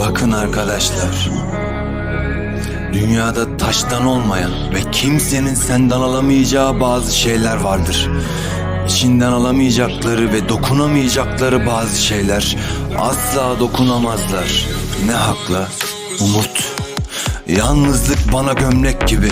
Bakın arkadaşlar. Dünyada taştan olmayan ve kimsenin senden alamayacağı bazı şeyler vardır. İçinden alamayacakları ve dokunamayacakları bazı şeyler asla dokunamazlar. Ne hakla? Umut. Yalnızlık bana gömlek gibi.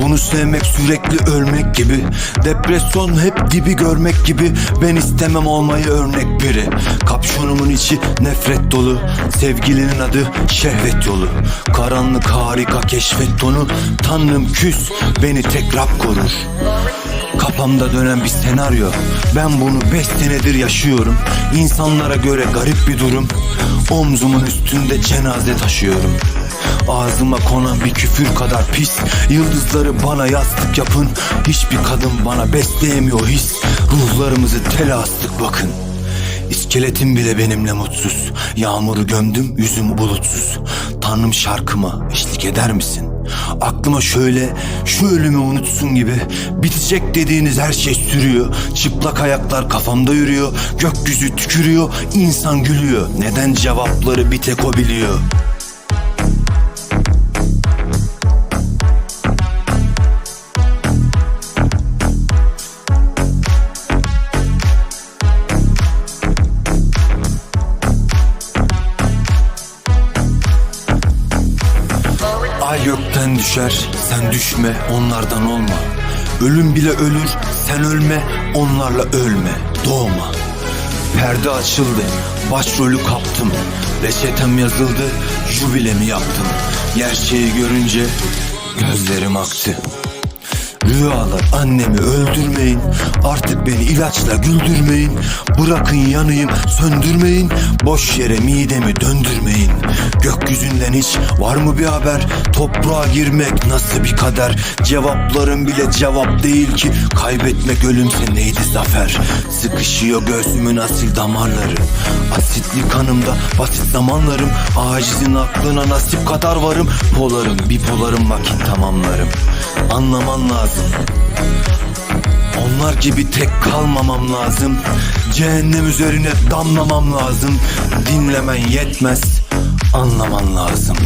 Bunu sevmek sürekli ölmek gibi. Depresyon hep dibi görmek gibi. Ben istemem olmayı örnek biri. Kapşonumun içi nefret dolu. Sevgilinin adı şehvet yolu. Karanlık harika keşfet tonu Tanrım küs beni tek Rab korur. Kafamda dönen bir senaryo. Ben bunu beş senedir yaşıyorum. İnsanlara göre garip bir durum. Omzumun üstünde cenaze taşıyorum Ağzıma konan bir küfür kadar pis. Yıldızları bana yastık yapın. Hiçbir kadın bana besleyemiyor his. Ruhlarımızı tele astık bakın. İskeletim bile benimle mutsuz. Yağmuru gömdüm yüzüm bulutsuz. Tanrım şarkıma eşlik eder misin? Aklıma şöyle şu ölümü unutsun gibi. Bitecek dediğiniz her şey sürüyor. Çıplak ayaklar kafamda yürüyor. Gökyüzü tükürüyor. İnsan gülüyor. Neden cevapları bir tek o biliyor Gökten düşer, sen düşme, onlardan olma. Ölüm bile ölür, sen ölme, onlarla ölme, doğma. Perde açıldı, başrolü kaptım. Reçetem yazıldı, jübilemi yaptım. Gerçeği görünce gözlerim aktı. Rüyalar annemi öldürmeyin. Artık beni ilaçla güldürmeyin. Bırakın yanayım söndürmeyin. Boş yere midemi döndürmeyin. Gökyüzünden hiç var mı bir haber? Toprağa girmek nasıl bir kader? Cevaplarım bile cevap değil ki. Kaybetmek ölümse neydi zafer? Sıkışıyor göğsümün asil damarları. Asitli kanımda basit zamanlarım. Acizin aklına nasip kadar varım. Polarım bipolarım vakit tamamlarım. Anlaman lazım onlar gibi tek kalmamam lazım. Cehennem üzerine damlamam lazım. Dinlemen yetmez Anlaman lazım